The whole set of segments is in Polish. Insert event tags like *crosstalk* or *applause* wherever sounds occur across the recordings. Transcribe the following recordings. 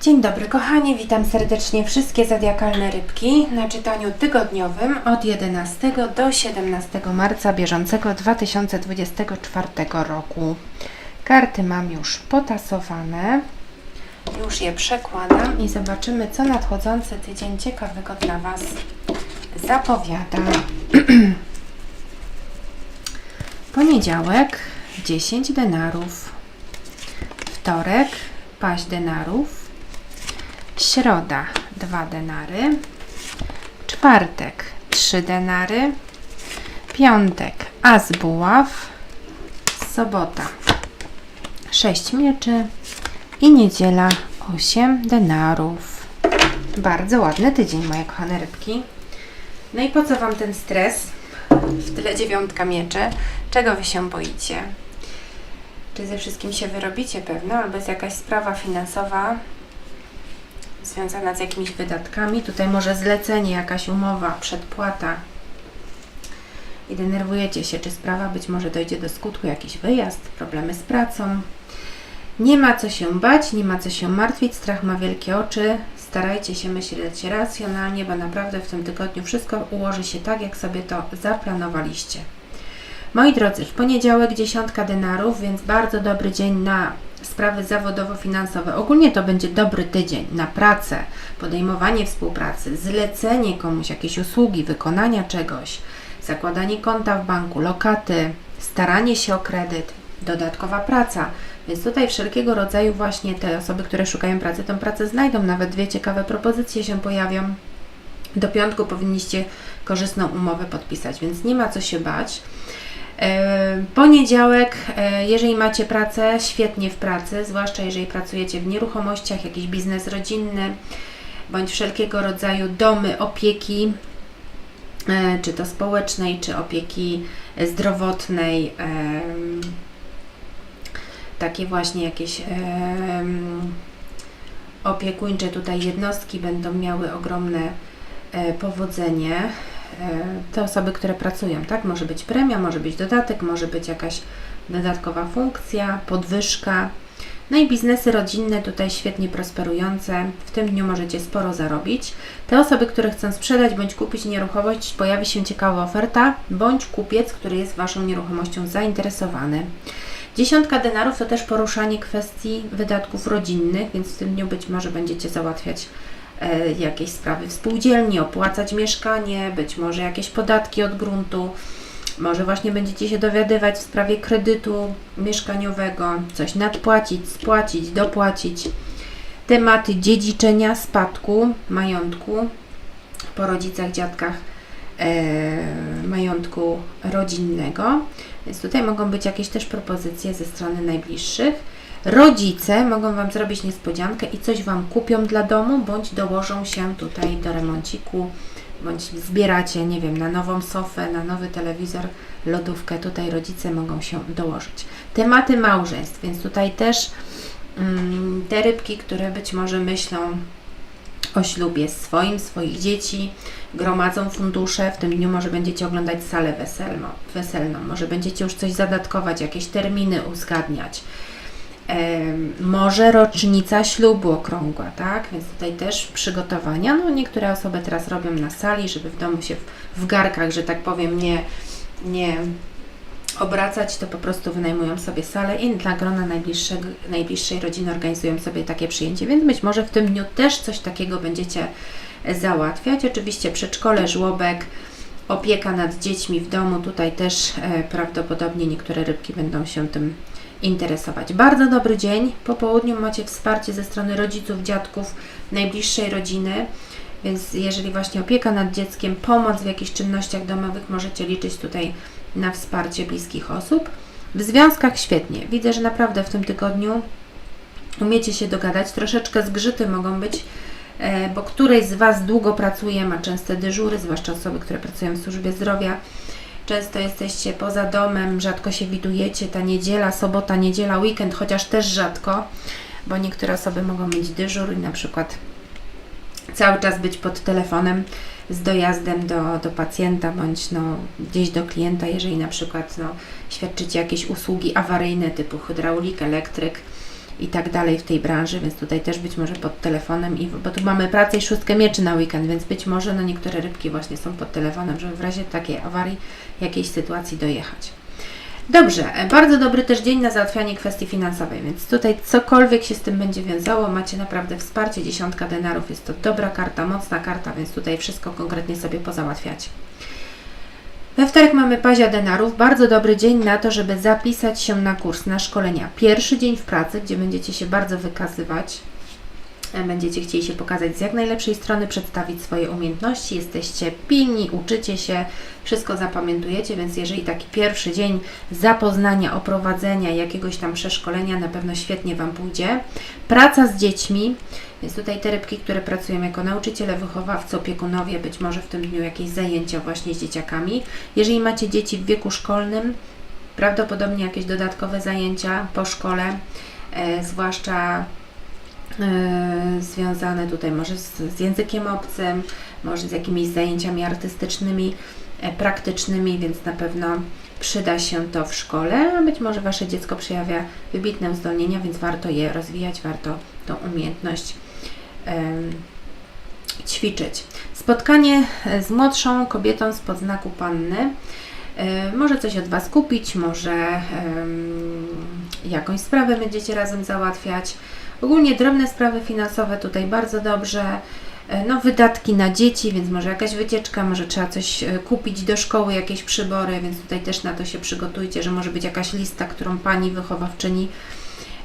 Dzień dobry kochani, witam serdecznie wszystkie zodiakalne rybki na czytaniu tygodniowym od 11 do 17 marca bieżącego 2024 roku. Karty mam już potasowane, już je przekładam i zobaczymy co nadchodzący tydzień ciekawego dla Was zapowiada. *clears throat* Poniedziałek 10 denarów, wtorek paść denarów, Środa 2 denary. Czwartek 3 denary. Piątek as buław. Sobota 6 mieczy. I niedziela 8 denarów. Bardzo ładny tydzień, moje kochane rybki. No i po co Wam ten stres? W tyle dziewiątka mieczy. Czego Wy się boicie? Czy ze wszystkim się wyrobicie pewno, albo jest jakaś sprawa finansowa, związana z jakimiś wydatkami. Tutaj może zlecenie, jakaś umowa, przedpłata. I denerwujecie się, czy sprawa być może dojdzie do skutku, jakiś wyjazd, problemy z pracą. Nie ma co się bać, nie ma co się martwić, strach ma wielkie oczy. Starajcie się myśleć racjonalnie, bo naprawdę w tym tygodniu wszystko ułoży się tak, jak sobie to zaplanowaliście. Moi drodzy, w poniedziałek dziesiątka denarów, więc bardzo dobry dzień na sprawy zawodowo-finansowe. Ogólnie to będzie dobry tydzień na pracę, podejmowanie współpracy, zlecenie komuś jakiejś usługi, wykonania czegoś, zakładanie konta w banku, lokaty, staranie się o kredyt, dodatkowa praca. Więc tutaj wszelkiego rodzaju właśnie te osoby, które szukają pracy, tą pracę znajdą. Nawet dwie ciekawe propozycje się pojawią. Do piątku powinniście korzystną umowę podpisać, więc nie ma co się bać. E, Poniedziałek, e, jeżeli macie pracę, świetnie w pracy, zwłaszcza jeżeli pracujecie w nieruchomościach, jakiś biznes rodzinny, bądź wszelkiego rodzaju domy opieki, e, czy to społecznej, czy opieki zdrowotnej, takie właśnie jakieś opiekuńcze tutaj jednostki będą miały ogromne powodzenie. E, Te osoby, które pracują, tak? Może być premia, może być dodatek, może być jakaś dodatkowa funkcja, podwyżka. No i biznesy rodzinne tutaj świetnie prosperujące. W tym dniu możecie sporo zarobić. Te osoby, które chcą sprzedać bądź kupić nieruchomość, pojawi się ciekawa oferta, bądź kupiec, który jest Waszą nieruchomością zainteresowany. Dziesiątka denarów to też poruszanie kwestii wydatków rodzinnych, więc w tym dniu być może będziecie załatwiać jakieś sprawy w spółdzielni, opłacać mieszkanie, być może jakieś podatki od gruntu. Może właśnie będziecie się dowiadywać w sprawie kredytu mieszkaniowego, coś nadpłacić, spłacić, dopłacić. Tematy dziedziczenia, spadku, majątku po rodzicach, dziadkach, e, majątku rodzinnego. Więc tutaj mogą być jakieś też propozycje ze strony najbliższych. Rodzice mogą Wam zrobić niespodziankę i coś Wam kupią dla domu, bądź dołożą się tutaj do remonciku, bądź zbieracie, nie wiem, na nową sofę, na nowy telewizor, lodówkę. Tutaj rodzice mogą się dołożyć. Tematy małżeństw, więc tutaj też mm, te rybki, które być może myślą o ślubie swoim, swoich dzieci, gromadzą fundusze. W tym dniu może będziecie oglądać salę weselną, weselną. może będziecie już coś zadatkować, jakieś terminy uzgadniać. Może rocznica ślubu okrągła, tak? Więc tutaj też przygotowania. No, niektóre osoby teraz robią na sali, żeby w domu się w, w garkach, że tak powiem, nie, nie obracać, to po prostu wynajmują sobie salę i dla grona najbliższej rodziny organizują sobie takie przyjęcie, więc być może w tym dniu też coś takiego będziecie załatwiać. Oczywiście przedszkole, żłobek, opieka nad dziećmi w domu, tutaj też e, prawdopodobnie niektóre rybki będą się tym interesować. Bardzo dobry dzień. Po południu macie wsparcie ze strony rodziców, dziadków, najbliższej rodziny. Więc jeżeli właśnie opieka nad dzieckiem, pomoc w jakichś czynnościach domowych, możecie liczyć tutaj na wsparcie bliskich osób. W związkach świetnie. Widzę, że naprawdę w tym tygodniu umiecie się dogadać. Troszeczkę zgrzyty mogą być, e, bo któreś z Was długo pracuje, ma częste dyżury, zwłaszcza osoby, które pracują w służbie zdrowia. Często jesteście poza domem, rzadko się widujecie. Ta niedziela, sobota, niedziela, weekend, chociaż też rzadko, bo niektóre osoby mogą mieć dyżur i na przykład cały czas być pod telefonem z dojazdem do, do pacjenta bądź no, gdzieś do klienta, jeżeli na przykład no, świadczycie jakieś usługi awaryjne typu hydraulik, elektryk, i tak dalej w tej branży, więc tutaj też być może pod telefonem, i, bo tu mamy pracę i szóstkę mieczy na weekend, więc być może no niektóre rybki właśnie są pod telefonem, żeby w razie takiej awarii, jakiejś sytuacji dojechać. Dobrze, e, bardzo dobry też dzień na załatwianie kwestii finansowej, więc tutaj cokolwiek się z tym będzie wiązało, macie naprawdę wsparcie, dziesiątka denarów, jest to dobra karta, mocna karta, więc tutaj wszystko konkretnie sobie pozałatwiacie. We wtorek mamy pazia denarów. Bardzo dobry dzień na to, żeby zapisać się na kurs, na szkolenia. Pierwszy dzień w pracy, gdzie będziecie się bardzo wykazywać. E, Będziecie chcieli się pokazać z jak najlepszej strony, przedstawić swoje umiejętności. Jesteście pilni, uczycie się, wszystko zapamiętujecie, więc jeżeli taki pierwszy dzień zapoznania, oprowadzenia, jakiegoś tam przeszkolenia, na pewno świetnie Wam pójdzie. Praca z dziećmi. Więc tutaj te rybki, które pracują jako nauczyciele, wychowawcy, opiekunowie, być może w tym dniu jakieś zajęcia właśnie z dzieciakami. Jeżeli macie dzieci w wieku szkolnym, prawdopodobnie jakieś dodatkowe zajęcia po szkole, e, zwłaszcza związane tutaj może z, z językiem obcym, może z jakimiś zajęciami artystycznymi, e, praktycznymi, więc na pewno przyda się to w szkole, a być może Wasze dziecko przejawia wybitne uzdolnienia, więc warto je rozwijać, warto tą umiejętność em, ćwiczyć. Spotkanie e, z młodszą kobietą z podznaku panny. E, Może coś od Was kupić, może em, jakąś sprawę będziecie razem załatwiać. Ogólnie drobne sprawy finansowe tutaj bardzo dobrze. E, No, wydatki na dzieci, więc może jakaś wycieczka, może trzeba coś e, kupić do szkoły, jakieś przybory, więc tutaj też na to się przygotujcie, że może być jakaś lista, którą pani wychowawczyni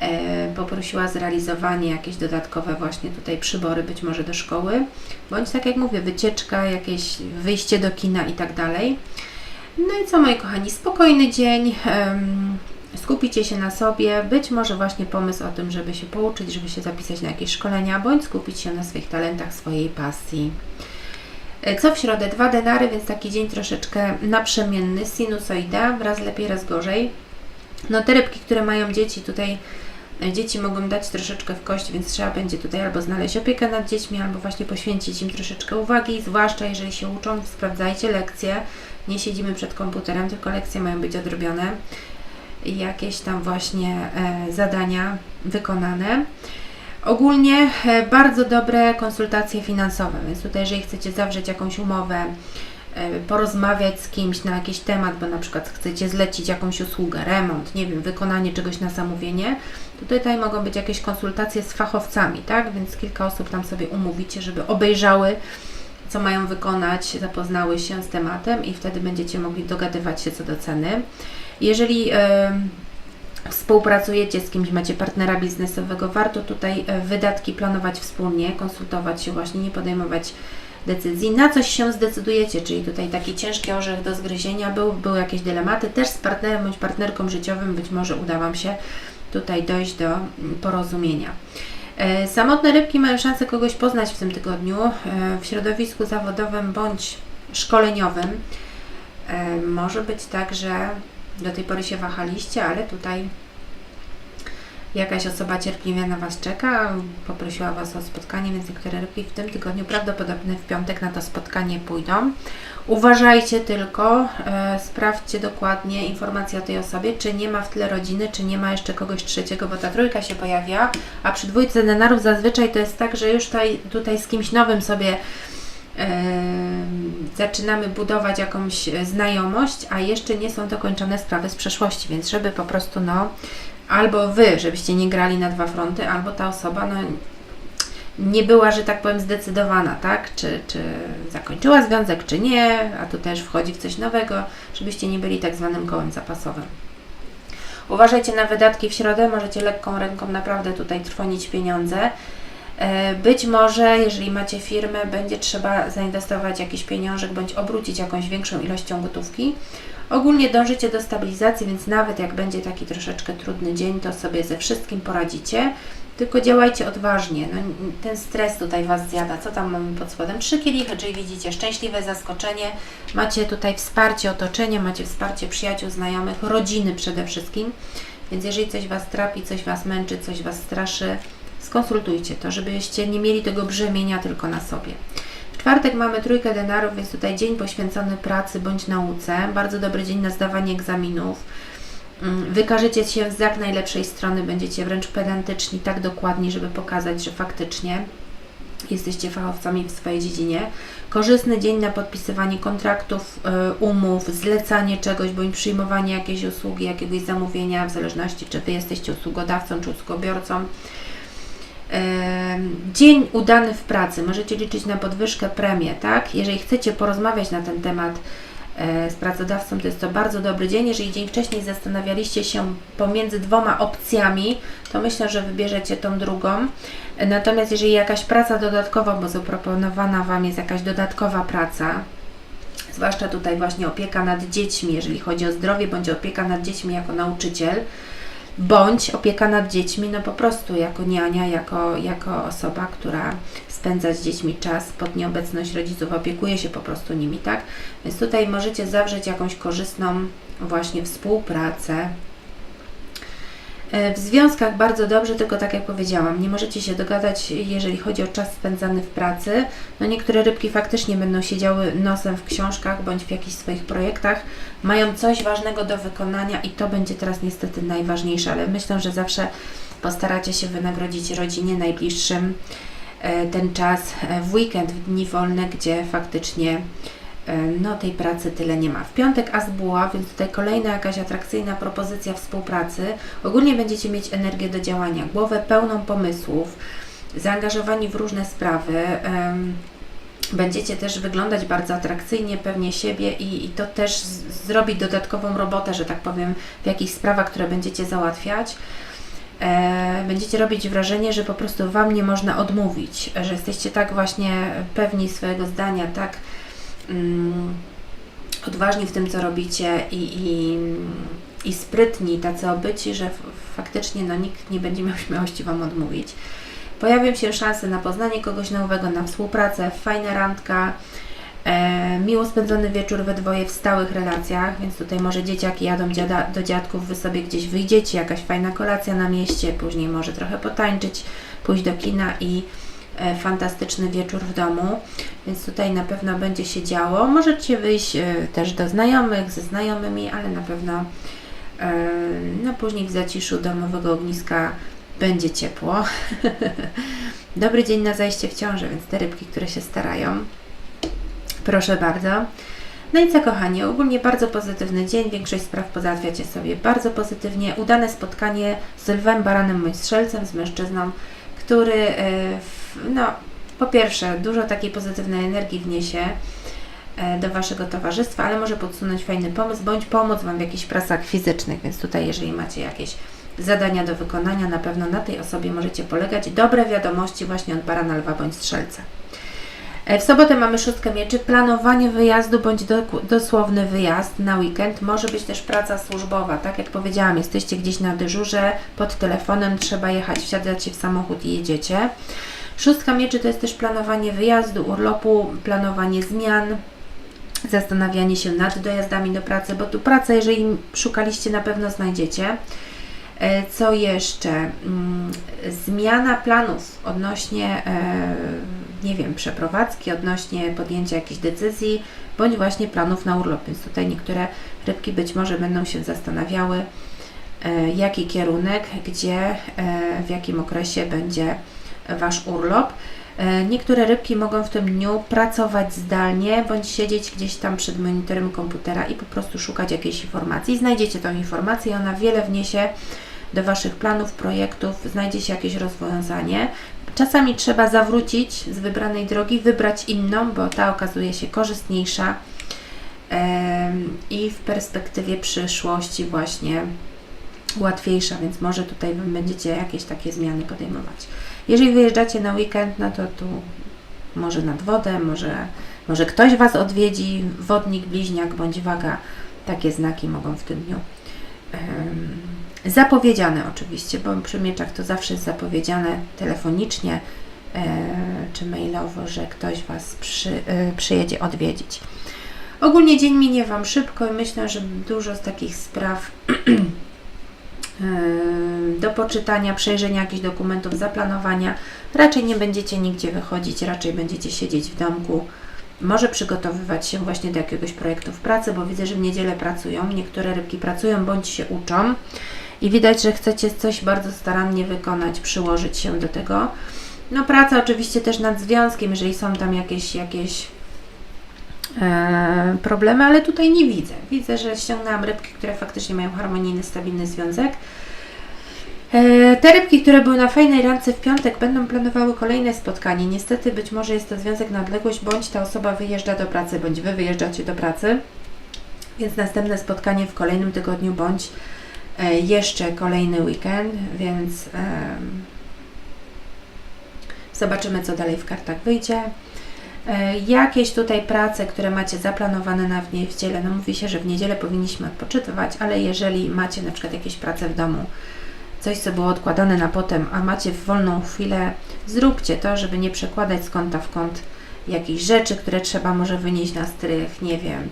e, poprosiła zrealizowanie, jakieś dodatkowe właśnie tutaj przybory być może do szkoły, bądź tak jak mówię, wycieczka, jakieś wyjście do kina i tak dalej. No i co moi kochani, spokojny dzień, skupicie się na sobie, być może właśnie pomysł o tym, żeby się pouczyć, żeby się zapisać na jakieś szkolenia, bądź skupić się na swoich talentach, swojej pasji. E, Co w środę? Dwa denary, więc taki dzień troszeczkę naprzemienny, sinusoida, raz lepiej, raz gorzej. No te rybki, które mają dzieci, tutaj e, dzieci mogą dać troszeczkę w kość, więc trzeba będzie tutaj albo znaleźć opiekę nad dziećmi, albo właśnie poświęcić im troszeczkę uwagi, zwłaszcza jeżeli się uczą, sprawdzajcie lekcje, nie siedzimy przed komputerem, tylko lekcje mają być odrobione jakieś tam właśnie e, zadania wykonane. Ogólnie e, bardzo dobre konsultacje finansowe, więc tutaj jeżeli chcecie zawrzeć jakąś umowę, e, porozmawiać z kimś na jakiś temat, bo na przykład chcecie zlecić jakąś usługę, remont, nie wiem, wykonanie czegoś na zamówienie, to tutaj mogą być jakieś konsultacje z fachowcami, tak? Więc kilka osób tam sobie umówicie, żeby obejrzały, co mają wykonać, zapoznały się z tematem i wtedy będziecie mogli dogadywać się co do ceny. Jeżeli współpracujecie z kimś, macie partnera biznesowego, warto tutaj e, wydatki planować wspólnie, konsultować się właśnie, nie podejmować decyzji. Na coś się zdecydujecie, czyli tutaj taki ciężki orzech do zgryzienia, był, były jakieś dylematy, też z partnerem bądź partnerką życiowym być może uda Wam się tutaj dojść do mm, porozumienia. E, Samotne rybki mają szansę kogoś poznać w tym tygodniu e, w środowisku zawodowym bądź szkoleniowym. Może być tak, że do tej pory się wahaliście, ale tutaj jakaś osoba cierpliwie na Was czeka, poprosiła Was o spotkanie, więc niektóre rybki w tym tygodniu prawdopodobnie w piątek na to spotkanie pójdą. Uważajcie tylko, e, sprawdźcie dokładnie informacje o tej osobie, czy nie ma w tle rodziny, czy nie ma jeszcze kogoś trzeciego, bo ta trójka się pojawia, a przy dwójce denarów zazwyczaj to jest tak, że już tutaj, tutaj z kimś nowym sobie zaczynamy budować jakąś e, znajomość, a jeszcze nie są dokończone sprawy z przeszłości, więc żeby po prostu no albo Wy, żebyście nie grali na dwa fronty, albo ta osoba no nie była, że tak powiem, zdecydowana, tak? Czy, czy zakończyła związek, czy nie, a tu też wchodzi w coś nowego, żebyście nie byli tak zwanym kołem zapasowym. Uważajcie na wydatki w środę, możecie lekką ręką naprawdę tutaj trwonić pieniądze. E, Być może, jeżeli macie firmę, będzie trzeba zainwestować jakiś pieniążek bądź obrócić jakąś większą ilością gotówki. Ogólnie dążycie do stabilizacji, więc nawet jak będzie taki troszeczkę trudny dzień, to sobie ze wszystkim poradzicie. Tylko działajcie odważnie. No, ten stres tutaj Was zjada. Co tam mamy pod spodem? Trzy kielichy, czyli widzicie szczęśliwe zaskoczenie. Macie tutaj wsparcie otoczenia, macie wsparcie przyjaciół, znajomych, rodziny przede wszystkim. Więc jeżeli coś Was trapi, coś Was męczy, coś Was straszy, skonsultujcie to, żebyście nie mieli tego brzemienia tylko na sobie. W czwartek mamy trójkę denarów, więc tutaj dzień poświęcony pracy bądź nauce. Bardzo dobry dzień na zdawanie egzaminów. mm, wykażecie się z jak najlepszej strony, będziecie wręcz pedantyczni, tak dokładni, żeby pokazać, że faktycznie jesteście fachowcami w swojej dziedzinie. Korzystny dzień na podpisywanie kontraktów, y, umów, zlecanie czegoś bądź przyjmowanie jakiejś usługi, jakiegoś zamówienia, w zależności czy Wy jesteście usługodawcą czy usługobiorcą. Dzień udany w pracy. Możecie liczyć na podwyżkę, premię, tak? Jeżeli chcecie porozmawiać na ten temat e, z pracodawcą, to jest to bardzo dobry dzień. Jeżeli dzień wcześniej zastanawialiście się pomiędzy dwoma opcjami, to myślę, że wybierzecie tą drugą. Natomiast jeżeli jakaś praca dodatkowa, bo zaproponowana Wam jest jakaś dodatkowa praca, zwłaszcza tutaj właśnie opieka nad dziećmi, jeżeli chodzi o zdrowie, bądź opieka nad dziećmi jako nauczyciel, bądź opieka nad dziećmi, no po prostu jako niania, jako, jako osoba, która spędza z dziećmi czas pod nieobecność rodziców, opiekuje się po prostu nimi, tak? Więc tutaj możecie zawrzeć jakąś korzystną właśnie współpracę. E, W związkach bardzo dobrze, tylko tak jak powiedziałam, nie możecie się dogadać, jeżeli chodzi o czas spędzany w pracy. No niektóre rybki faktycznie będą siedziały nosem w książkach bądź w jakichś swoich projektach, mają coś ważnego do wykonania i to będzie teraz niestety najważniejsze, ale myślę, że zawsze postaracie się wynagrodzić rodzinie najbliższym e, ten czas e, w weekend, w dni wolne, gdzie faktycznie no tej pracy tyle nie ma. W piątek as buła, więc tutaj kolejna jakaś atrakcyjna propozycja współpracy. Ogólnie będziecie mieć energię do działania, głowę pełną pomysłów, zaangażowani w różne sprawy. Będziecie też wyglądać bardzo atrakcyjnie, pewnie siebie i, i to też zrobi dodatkową robotę, że tak powiem, w jakichś sprawach, które będziecie załatwiać. E, będziecie robić wrażenie, że po prostu Wam nie można odmówić, że jesteście tak właśnie pewni swojego zdania, tak mm, odważni w tym, co robicie i, i, i sprytni, tacy obyci, że faktycznie no, nikt nie będzie miał śmiałości Wam odmówić. Pojawią się szanse na poznanie kogoś nowego, na współpracę, fajna randka, e, miło spędzony wieczór we dwoje w stałych relacjach, więc tutaj może dzieciaki jadą dziada, do dziadków, Wy sobie gdzieś wyjdziecie, jakaś fajna kolacja na mieście, później może trochę potańczyć, pójść do kina i fantastyczny wieczór w domu, więc tutaj na pewno będzie się działo. Możecie wyjść e, też do znajomych, ze znajomymi, ale na pewno e, no później w zaciszu domowego ogniska będzie ciepło. *laughs* Dobry dzień na zajście w ciążę, więc te rybki, które się starają. Proszę bardzo. No i co kochani, ogólnie bardzo pozytywny dzień, większość spraw pozałatwiacie sobie bardzo pozytywnie. Udane spotkanie z lwem, baranem bądź strzelcem, z mężczyzną, który e, no, po pierwsze dużo takiej pozytywnej energii wniesie e, do Waszego towarzystwa, ale może podsunąć fajny pomysł, bądź pomóc Wam w jakichś pracach fizycznych, więc tutaj jeżeli macie jakieś zadania do wykonania, na pewno na tej osobie możecie polegać. Dobre wiadomości właśnie od barana, lwa bądź strzelca. E, W sobotę mamy szóstkę mieczy, planowanie wyjazdu bądź doku- dosłowny wyjazd na weekend. Może być też praca służbowa, tak jak powiedziałam, jesteście gdzieś na dyżurze, pod telefonem, trzeba jechać, wsiadacie w samochód i jedziecie. Szóstka mieczy to jest też planowanie wyjazdu, urlopu, planowanie zmian, zastanawianie się nad dojazdami do pracy, bo tu pracę, jeżeli szukaliście, na pewno znajdziecie. E, Co jeszcze? Mm, Zmiana planów odnośnie, e, nie wiem, przeprowadzki, odnośnie podjęcia jakichś decyzji, bądź właśnie planów na urlop. Więc tutaj niektóre rybki być może będą się zastanawiały, e, jaki kierunek, gdzie, e, w jakim okresie będzie Wasz urlop. E, Niektóre rybki mogą w tym dniu pracować zdalnie, bądź siedzieć gdzieś tam przed monitorem komputera i po prostu szukać jakiejś informacji. Znajdziecie tą informację, ona wiele wniesie do Waszych planów, projektów, znajdzie się jakieś rozwiązanie. Czasami trzeba zawrócić z wybranej drogi, wybrać inną, bo ta okazuje się korzystniejsza i w perspektywie przyszłości właśnie łatwiejsza, więc może tutaj będziecie jakieś takie zmiany podejmować. Jeżeli wyjeżdżacie na weekend, no to tu może nad wodę, może, może ktoś Was odwiedzi, wodnik, bliźniak bądź waga. Takie znaki mogą w tym dniu em, zapowiedziane oczywiście, bo przy mieczach to zawsze jest zapowiedziane telefonicznie e, czy mailowo, że ktoś Was przy, e, przyjedzie odwiedzić. Ogólnie dzień minie Wam szybko i myślę, że dużo z takich spraw *clears throat* e, do poczytania, przejrzenia jakichś dokumentów, zaplanowania. Raczej nie będziecie nigdzie wychodzić, raczej będziecie siedzieć w domku może przygotowywać się właśnie do jakiegoś projektu w pracy, bo widzę, że w niedzielę pracują, niektóre rybki pracują bądź się uczą i widać, że chcecie coś bardzo starannie wykonać, przyłożyć się do tego. No praca oczywiście też nad związkiem, jeżeli są tam jakieś, jakieś e, problemy, ale tutaj nie widzę. Widzę, że ściągnęłam rybki, które faktycznie mają harmonijny, stabilny związek. E, Te rybki, które były na fajnej randce w piątek, będą planowały kolejne spotkanie. Niestety, być może jest to związek na odległość, bądź ta osoba wyjeżdża do pracy, bądź Wy wyjeżdżacie do pracy. Więc następne spotkanie w kolejnym tygodniu, bądź jeszcze kolejny weekend, więc zobaczymy, co dalej w kartach wyjdzie. E, Jakieś tutaj prace, które macie zaplanowane na w niedzielę, no mówi się, że w niedzielę powinniśmy odpoczytywać, ale jeżeli macie na przykład jakieś prace w domu, coś, co było odkładane na potem, a macie w wolną chwilę, zróbcie to, żeby nie przekładać z kąta w kąt jakichś rzeczy, które trzeba może wynieść na strych, nie wiem,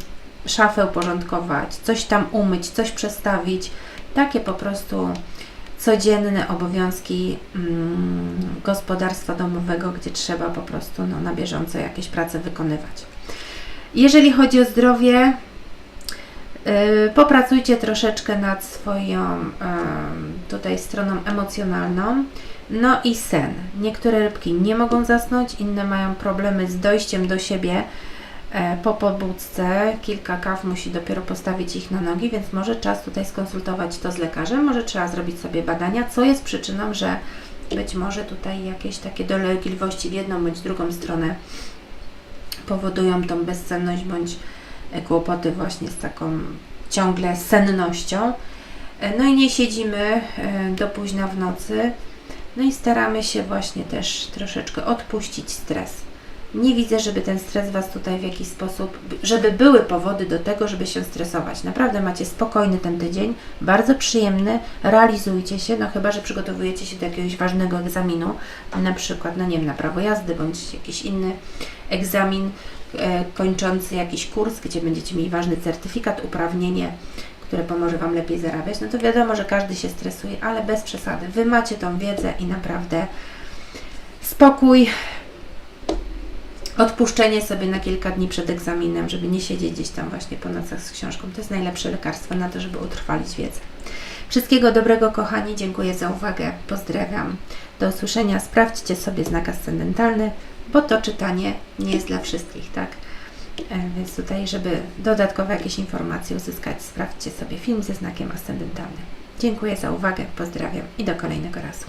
szafę uporządkować, coś tam umyć, coś przestawić. Takie po prostu codzienne obowiązki mm, gospodarstwa domowego, gdzie trzeba po prostu no, na bieżąco jakieś prace wykonywać. Jeżeli chodzi o zdrowie, Yy, Popracujcie troszeczkę nad swoją em, tutaj stroną emocjonalną. No i sen. Niektóre rybki nie mogą zasnąć, inne mają problemy z dojściem do siebie po pobudce. Kilka kaw musi dopiero postawić ich na nogi, więc może czas tutaj skonsultować to z lekarzem. Może trzeba zrobić sobie badania, co jest przyczyną, że być może tutaj jakieś takie dolegliwości w jedną bądź drugą stronę powodują tą bezsenność bądź e, kłopoty właśnie z taką ciągle sennością. E, No i nie siedzimy e, do późna w nocy. No i staramy się właśnie też troszeczkę odpuścić stres. Nie widzę, żeby ten stres Was tutaj w jakiś sposób, żeby były powody do tego, żeby się stresować. Naprawdę macie spokojny ten tydzień, bardzo przyjemny, realizujcie się, no chyba, że przygotowujecie się do jakiegoś ważnego egzaminu, na przykład, no nie wiem, na prawo jazdy, bądź jakiś inny egzamin e, kończący jakiś kurs, gdzie będziecie mieli ważny certyfikat, uprawnienie, które pomoże Wam lepiej zarabiać, no to wiadomo, że każdy się stresuje, ale bez przesady. Wy macie tą wiedzę i naprawdę spokój, odpuszczenie sobie na kilka dni przed egzaminem, żeby nie siedzieć gdzieś tam właśnie po nocach z książką. To jest najlepsze lekarstwo na to, żeby utrwalić wiedzę. Wszystkiego dobrego, kochani. Dziękuję za uwagę. Pozdrawiam. Do usłyszenia. Sprawdźcie sobie znak ascendentalny, bo to czytanie nie jest dla wszystkich, tak? E, Więc tutaj, żeby dodatkowe jakieś informacje uzyskać, sprawdźcie sobie film ze znakiem ascendentalnym. Dziękuję za uwagę, pozdrawiam i do kolejnego razu.